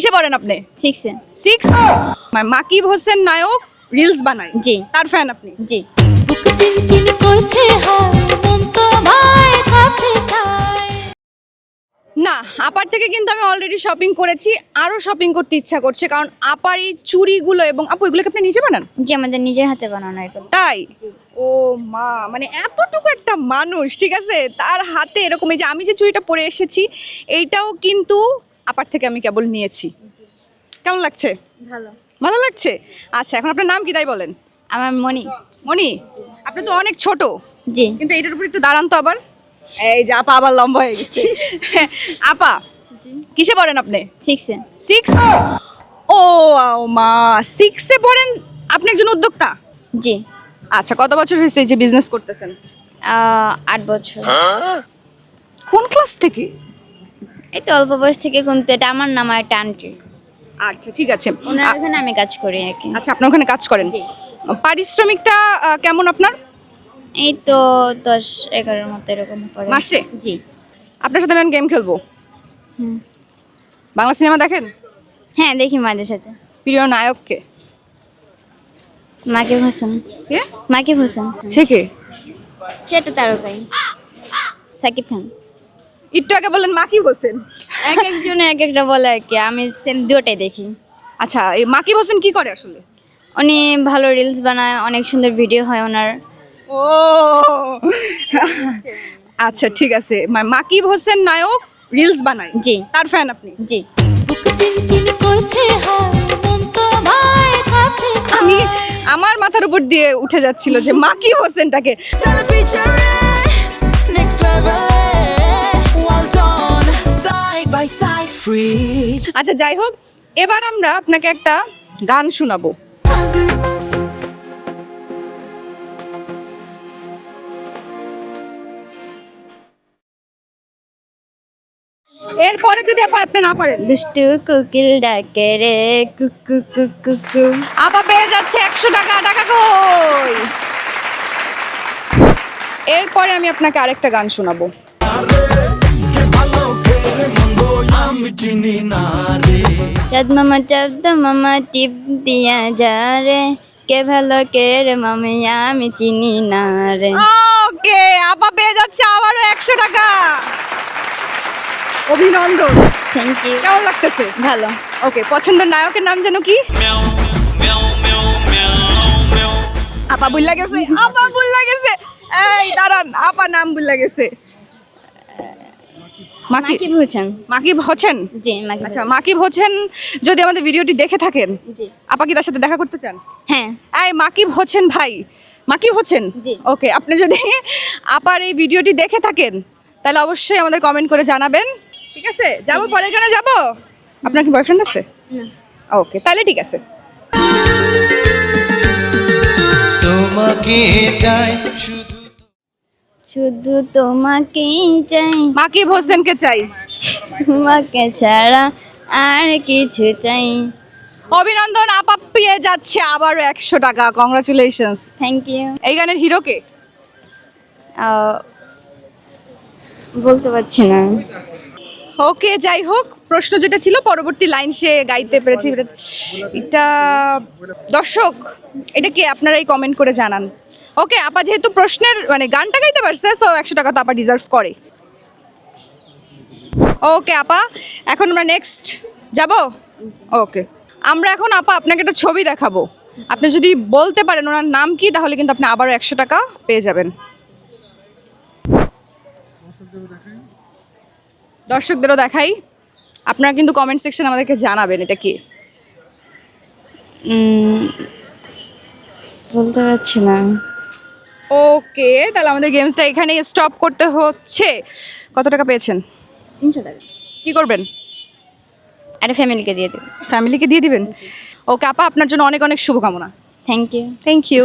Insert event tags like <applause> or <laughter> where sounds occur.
কিসে পড়েন আপনি? সিক্সে সিক্স মাকিব হোসেন নায়ক রিলস বানায়। জি। তার ফ্যান আপনি? জি। করছে মন তো ভাই কাছে না আপার থেকে কিন্তু আমি অলরেডি শপিং করেছি আরও শপিং করতে ইচ্ছা করছে কারণ আপার এই চুড়িগুলো এবং আপু এগুলোকে আপনি নিজে বানান? জি আমাদের নিজের হাতে বানানো এগুলো। তাই? ও মা মানে এতটুকু একটা মানুষ ঠিক আছে? তার হাতে এরকম এই যে আমি যে চুড়িটা পরে এসেছি এইটাও কিন্তু আপার থেকে আমি কেবল নিয়েছি। কেমন লাগছে? ভালো। ভালো লাগছে? আচ্ছা এখন আপনার নাম কি তাই বলেন? আমার মনি মনি আপনি তো অনেক ছোট। জি। কিন্তু এটার উপর একটু দাঁড়ান তো আবার। এই যে আপা আবার লম্বা হয়ে গেছে। <laughs> আপা কিসে পড়েন আপনি? সিক্সে সিক্স ও আও মা সিক্সে পড়েন? আপনি একজন উদ্যোক্তা? জি। আচ্ছা কত বছর হয়েছে এই যে বিজনেস করতেছেন? আট বছর। কোন ক্লাস থেকে? এই তো অল্প বয়স থেকে কিন্তু এটা আমার নাম আর আন্টি আচ্ছা ঠিক আছে। ওনার আ- ওখানে আমি কাজ করি আর কি। আচ্ছা আপনি ওখানে কাজ করেন। জি। পারিশ্রমিকটা আহ, কেমন আপনার? এই তো দশ এগারোর মতো এরকম পড়ে। মাসে? জি। আপনার সাথে আমি গেম খেলব। হুম। বাংলা সিনেমা দেখেন? হ্যাঁ দেখি মাঝে সাথে। প্রিয় নায়ককে। মাকিব হোসেন। কে? মাকিব হোসেন। সে কে? সেটা তারকাই। সাকিব খান। একটু আগে বললেন মাকিব হোসেন এক একজনে এক একটা বলে আর কি আমি সেম দুটোই দেখি। আচ্ছা এই মাকিব হোসেন কি করে আসলে? উনি ভালো রিলস বানায় অনেক সুন্দর ভিডিও হয় ওনার। ও! আচ্ছা ঠিক আছে। মাকিব হোসেন নায়ক? রিলস বানায়। জি। তার ফ্যান আপনি? জি। বুক চিনচিন করছে তো ভাই কাছে আমি আমার মাথার উপর দিয়ে উঠে যাচ্ছিল যে মাকিব হোসেনটাকে Style featuring আচ্ছা যাই হোক এবার আমরা আপনাকে একটা গান শোনাবো। এরপরে যদি আপা আপনি না পারেন। দুষ্টু কুকিল ডাকে রে কুকু কুকু কু। আপা পেয়ে যাচ্ছে একশো টাকা টাকা কই? এরপরে আমি আপনাকে আরেকটা গান শোনাবো। চাঁদ মামা চাঁদ মামা টিপ দিয়া যা রে কে ভালো কে রে মামি আমি চিনি না রে ওকে আপা পেয়ে যাচ্ছে আবারও একশো টাকা। অভিনন্দন। থ্যাংক ইউ কেমন লাগতেছে? ভালো। ওকে পছন্দের নায়কের নাম যেন কি? আপা বুল্লা গেছে আপা বুল্লা গেছে এই দাঁড়ান আপা নাম বুল্লা গেছে মাকিব হোসেন মাকিব হোসেন জি মাকিব আচ্ছা মাকিব হোসেন যদি আমাদের ভিডিওটি দেখে থাকেন জি। আপা কি তার সাথে দেখা করতে চান? হ্যাঁ। এই মাকিব হোসেন ভাই মাকিব হোসেন জি। ওকে আপনি যদি আপার এই ভিডিওটি দেখে থাকেন তাহলে অবশ্যই আমাদের কমেন্ট করে জানাবেন। ঠিক আছে? যাব পরে কেন যাব? আপনার কি বয়ফ্রেন্ড আছে? না। ওকে তাহলে ঠিক আছে। তোমাকে চাই শুধু তোমাকেই চাই। মাকিব হোসেনকে চাই? তোমাকে ছাড়া আর কিছু চাই। অভিনন্দন আপা পেয়ে যাচ্ছে আবারও একশো টাকা। কংগ্রাচুলেশনস থ্যাংক ইউ এই গানের হিরোকে বলতে পারছি না। ওকে যাই হোক প্রশ্ন যেটা ছিল পরবর্তী লাইন সে গাইতে পেরেছে। এটা- এটা দর্শক এটা কি? আপনারা এই কমেন্ট করে জানান। ওকে, আপা যেহেতু প্রশ্নের মানে গানটা গাইতে পারছে সো একশো টাকা তো আপা ডিজার্ভ করে। ওকে, আপা, এখন আমরা নেক্সট যাব? ওকে, আমরা এখন আপা আপনাকে একটা ছবি দেখাবো। আপনি যদি বলতে পারেন ওনার নাম কি, তাহলে কিন্তু আপনি আবারও একশো টাকা পেয়ে যাবেন। দর্শকদেরও দেখাই। আপনারা কিন্তু কমেন্ট সেকশন আমাদেরকে জানাবেন এটা কি। বলতে পারছি না। ওকে তাহলে আমাদের গেমসটা এখানে স্টপ করতে হচ্ছে। কত টাকা পেয়েছেন? তিনশো টাকা। কী করবেন? একটা ফ্যামিলিকে দিয়ে দেবেন ফ্যামিলিকে দিয়ে দিবেন? ওকে আপা আপনার জন্য অনেক অনেক শুভকামনা। Thank you thank you